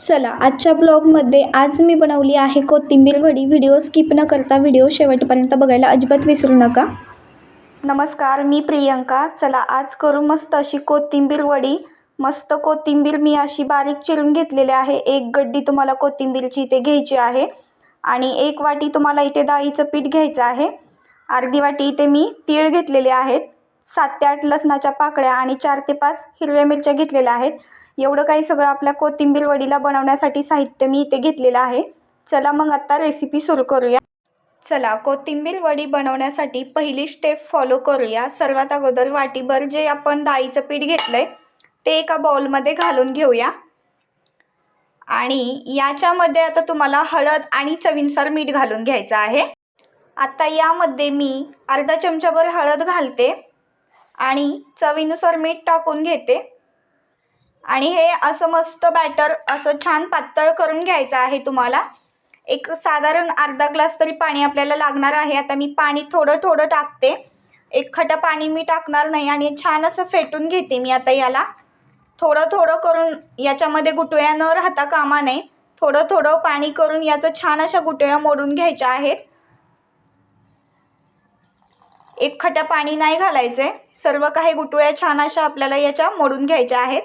चला आजच्या ब्लॉगमध्ये आज मी बनवली आहे कोथिंबीर वडी. व्हिडिओ स्किप न करता व्हिडिओ शेवटपर्यंत बघायला अजिबात विसरू नका. नमस्कार मी प्रियंका. चला आज करू मस्त अशी कोथिंबीर वडी. मस्त कोथिंबीर मी अशी बारीक चिरून घेतलेली आहे. एक गड्डी तुम्हाला कोथिंबीरची इथे घ्यायची आहे आणि एक वाटी तुम्हाला इथे डाळीचं पीठ घ्यायचं आहे. अर्धी वाटी इथे मी तीळ घेतलेले आहेत. सात ते आठ लसणाच्या पाकळ्या आणि चार ते पाच हिरव्या मिरच्या घेतलेल्या आहेत. एवढं काही सगळं आपल्या कोथिंबीर वडीला बनवण्यासाठी साहित्य मी इथे घेतलेलं आहे. चला मग आत्ता रेसिपी सुरू करूया. चला कोथिंबीर वडी बनवण्यासाठी पहिली स्टेप फॉलो करूया. सर्वात अगोदर वाटीभर जे आपण डाळीचं पीठ घेतलं आहे ते एका बाउलमध्ये घालून घेऊया. आणि याच्यामध्ये आता तुम्हाला हळद आणि चवीनुसार मीठ घालून घ्यायचं आहे. आता यामध्ये मी अर्धा चमचाभर हळद घालते. आणि चवीनुसार मीठ टाकून घेते. आणि हे असं मस्त बॅटर असं छान पातळ करून घ्यायचं आहे तुम्हाला. एक साधारण अर्धा ग्लास तरी पाणी आपल्याला लागणार आहे. आता मी पाणी थोडं थोडं टाकते. एक खटा पाणी मी टाकणार नाही आणि छान असं फेटून घेते मी आता याला. थोडं थोडं करून याच्यामध्ये गुटळ्या न राहता कामा नये. थोडं थोडं पाणी करून याचं छान अशा गुटळ्या मोडून घ्यायच्या आहेत. एक खटा पाणी नाही घालायचे. सर्व काही गुटुळ्या छान अशा आपल्याला याच्या मोडून घ्यायच्या आहेत.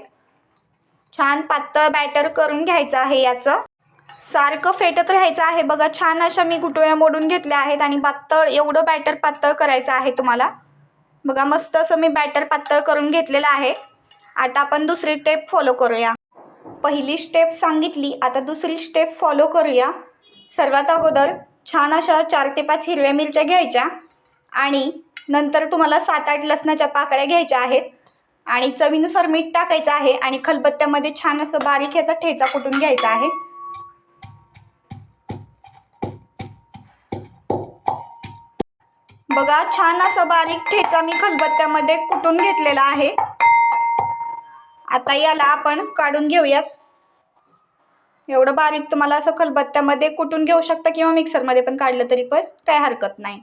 छान पातळ बॅटर करून घ्यायचं आहे याचं. सारखं फेटत राहायचं आहे बघा. छान अशा मी गुटुळ्या मोडून घेतल्या आहेत आणि पातळ एवढं बॅटर पातळ करायचं आहे तुम्हाला. बघा मस्त असं मी बॅटर पातळ करून घेतलेलं आहे. आता आपण दुसरी स्टेप फॉलो करूया. पहिली स्टेप सांगितली आता दुसरी स्टेप फॉलो करूया. सर्वात अगोदर छान अशा चार ते पाच हिरव्या मिरच्या घ्यायच्या आणि नंतर तुम्हाला सात आठ लसणाच्या पाकळ्या घ्यायच्या आहेत आणि चवीनुसार मीठ टाकायचं आहे आणि खलबत्त्यामध्ये छान असं बारीक ह्याचा ठेचा कुटून घ्यायचा आहे. बघा छान असा बारीक ठेचा मी खलबत्त्यामध्ये कुटून घेतलेला आहे. आता याला आपण काढून घेऊयात. एवढं बारीक तुम्हाला असं खलबत्त्यामध्ये कुटून घेऊ शकता किंवा मिक्सरमध्ये पण काढलं तरी पण काय हरकत नाही.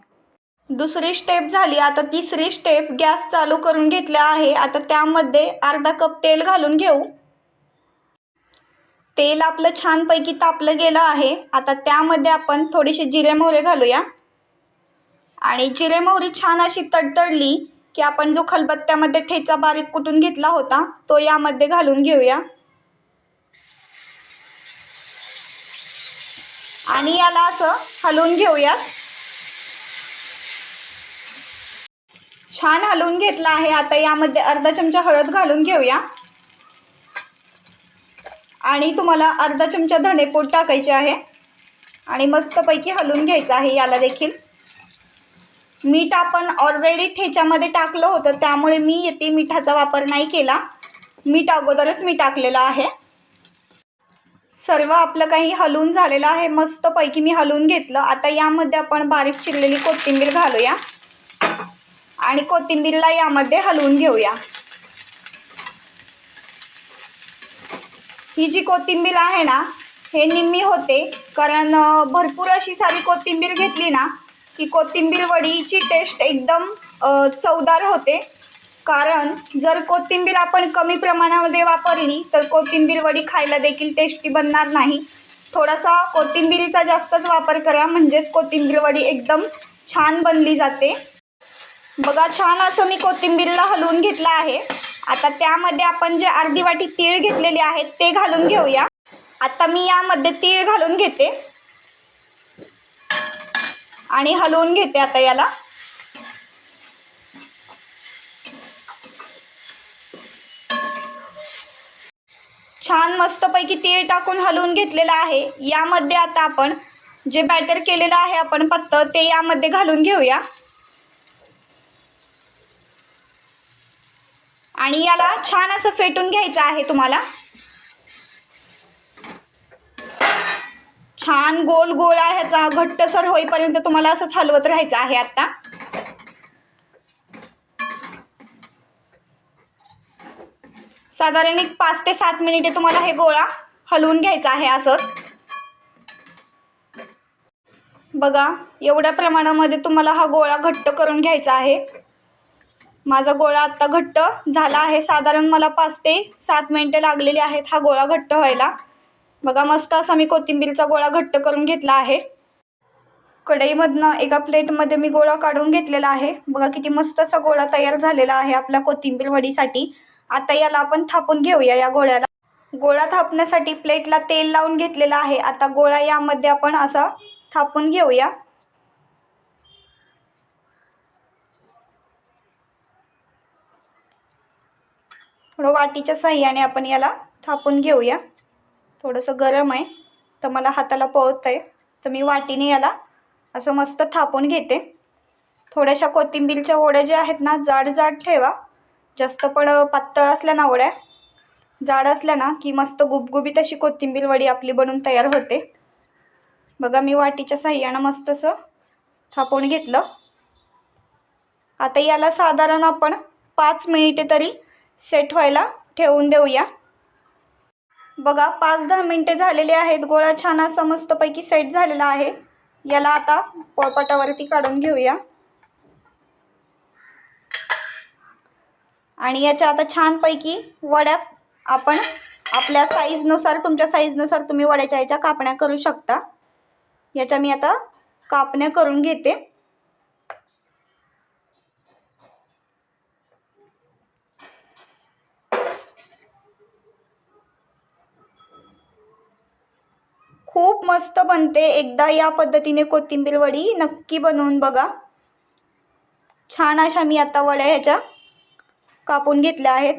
दुसरी स्टेप झाली. आता तिसरी स्टेप गॅस चालू करून घेतला आहे. आता त्यामध्ये अर्धा कप तेल घालून घेऊ. तेल आपलं छानपैकी तापलं गेलं आहे. आता त्यामध्ये आपण थोडीशी जिरे मोहरे घालूया. आणि जिरे मोहरी छान अशी तडतडली की आपण जो खलबत्त्यामध्ये ठेचा बारीक कुटून घेतला होता तो यामध्ये घालून घेऊया. आणि याला असं हलवून घेऊयात. छान हलवून घेतला आहे. आता यामध्ये अर्धा चमचा हळद घालून घेऊया. आणि तुम्हाला अर्धा चमचा धणेपूड टाकायचे आहे. आणि मस्तपैकी हलवून घ्यायचं आहे याला देखील. मीठ आपण ऑलरेडी ठेच्यामध्ये टाकलं होतं त्यामुळे मी येते मिठाचा वापर नाही केला. मीठ अगोदरच मी टाकलेलं आहे. सर्व आपलं काही हलवून झालेलं आहे. मस्तपैकी मी हलवून घेतलं. आता यामध्ये आपण बारीक चिरलेली कोथिंबीर घालूया. आणि कोथिंबीरला यामध्ये हलवून घेऊया. ही जी कोथिंबीर आहे ना हे निम्मी होते. कारण भरपूर अशी सारी कोथिंबीर घेतली ना की कोथिंबीर वडीची टेस्ट एकदम चवदार होते. कारण जर कोथिंबीर आपण कमी प्रमाणामध्ये वापरली तर कोथिंबीर वडी खायला देखील टेस्टी बनणार नाही. थोडासा कोथिंबीरीचा जास्तच वापर करा म्हणजेच कोथिंबीर वडी एकदम छान बनली जाते. बघा छान असं मी कोथिंबीरला हलवून घेतलं आहे. आता त्यामध्ये आपण जे अर्धी वाटी तीळ घेतलेले आहेत ते घालून घेऊया. आता मी यामध्ये तीळ घालून घेते. आणि हलवून घेते आता याला. छान मस्तपैकी तीळ टाकून हलवून घेतलेलं आहे. यामध्ये आता आपण जे बॅटर केलेलं आहे आपण पत्तं ते यामध्ये घालून घेऊया. आणि याला छान असं फेटून घ्यायचं आहे तुम्हाला. छान गोल गोळा ह्याचा. घट्टसर होईपर्यंत तुम्हाला असंच हलवत राहायचं आहे आता साधारण एक पाच ते सात मिनिटे तुम्हाला हे गोळा हलवून घ्यायचा आहे असंच. बघा एवढ्या प्रमाणामध्ये तुम्हाला हा गोळा घट्ट करून घ्यायचा आहे. माझा गोळा आत्ता घट्ट झाला आहे. साधारण मला पाच ते सात मिनटं लागलेली आहेत हा गोळा घट्ट व्हायला. बघा मस्त असा मी कोथिंबीरचा गोळा घट्ट करून घेतला आहे. कढईमधनं एका प्लेटमध्ये मी गोळा काढून घेतलेला आहे. बघा किती मस्त असा गोळा तयार झालेला आहे आपल्या कोथिंबीर वडीसाठी. आता याला आपण थापून घेऊया या गोळ्याला. गोळा थापण्यासाठी प्लेटला तेल लावून घेतलेलं आहे. आता गोळा यामध्ये आपण असा थापून घेऊया. थोडं वाटीच्या साह्याने आपण याला थापून घेऊया. थोडंसं गरम आहे तर मला हाताला पळत आहे तर मी वाटीने याला असं मस्त थापून घेते. थोड्याशा कोथिंबीरच्या ओड्या ज्या आहेत ना जाड जाड ठेवा. जास्त पण पातळ असल्या ना ओड्या जाड असल्या ना की मस्त गुबगुबीत अशी कोथिंबीर वडी आपली बनून तयार होते. बघा मी वाटीच्या साह्यानं मस्त असं थापून घेतलं. आता याला साधारण आपण पाच मिनिटे तरी सेट व्हायला ठेवून देऊया. बघा पाच दहा मिनटे झालेले आहेत. गोळा छान असा मस्तपैकी सेट झालेला आहे. याला आता पोळपाटावरती काढून घेऊया. आणि याच्या आता छानपैकी वड्या आपण आपल्या साईजनुसार तुमच्या साईजनुसार तुम्ही वड्याच्या याच्या कापण्या करू शकता. याच्या मी आता कापण्या करून घेते. खूप मस्त बनते. एकदा या पद्धतीने कोथिंबीर वडी नक्की बनवून बघा. छान अशा मी आता वड्या ह्याच्या कापून घेतल्या आहेत.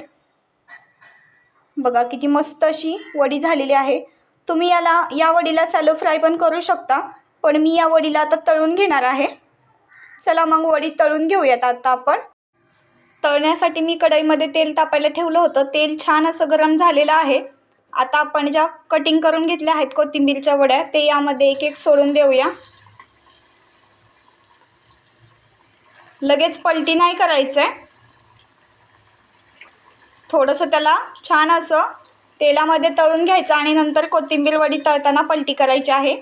बघा किती मस्त अशी वडी झालेली आहे. तुम्ही याला या वडीला सॅलो फ्राय पण करू शकता पण मी या वडीला आता तळून घेणार आहे. चला मग वडी तळून घेऊयात आता आपण. तळण्यासाठी मी कढईमध्ये तेल तापायला ठेवलं होतं. तेल छान असं गरम झालेलं आहे. आता आपण ज्या कटिंग करून घेतल्या आहेत कोथिंबीरच्या वड्या ते यामध्ये एक एक सोडून देऊया. लगेच पलटी नाही करायचं आहे थोडंसं त्याला छान असं तेलामध्ये तळून घ्यायचं आणि नंतर कोथिंबीर वडी तळताना पलटी करायची आहे.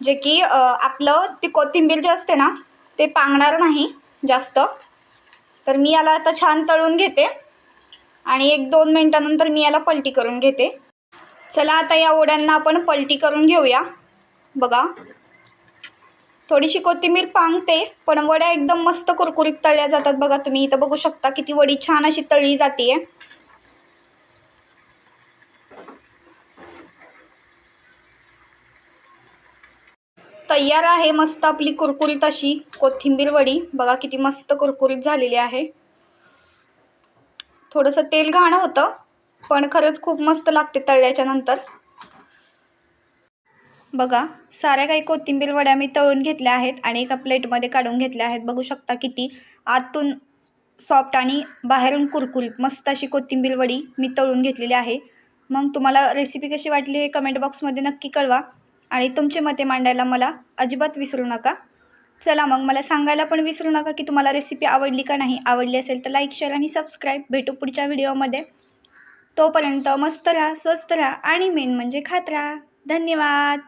जे की आपलं ती कोथिंबीर जे असते ना ते पांगणार नाही जास्त. तर मी याला आता छान तळून घेते. आणि एक दोन मिनटानंतर मी याला पलटी करून घेते. चला आता या वड्यांना आपण पलटी करून घेऊया. बघा. थोडीशी कोथिंबीर पांगते पण वड्या एकदम मस्त कुरकुरीत तळल्या जातात बघा तुम्ही. इथं बघू शकता किती वडी छान अशी तळली जाते तयार आहे मस्त आपली कुरकुरीत अशी कोथिंबीर वडी. बघा किती मस्त कुरकुरीत झालेली आहे. थोडंसं तेल घाणं होतं. पण खरंच खूप मस्त लागते तळल्याच्या नंतर. बघा साऱ्या काही कोथिंबीर वड्या मी तळून घेतल्या आहेत आणि एका प्लेटमध्ये काढून घेतल्या आहेत. बघू शकता किती आतून सॉफ्ट आणि बाहेरून कुरकुरीत मस्त अशी कोथिंबीर वडी मी तळून घेतलेली आहे. मग तुम्हाला रेसिपी कशी वाटली हे कमेंट बॉक्समध्ये नक्की कळवा आणि तुमचे मते मांडायला मला अजिबात विसरू नका. चला मग मला सांगायला पण विसरू नका की तुम्हाला रेसिपी आवडली का नाही. आवडली असेल तर लाईक शेअर आणि सबस्क्राईब भेटू पुढच्या व्हिडिओमध्ये तोपर्यंत मस्त राहा स्वस्त राहा आणि मेन म्हणजे खात राहा. धन्यवाद.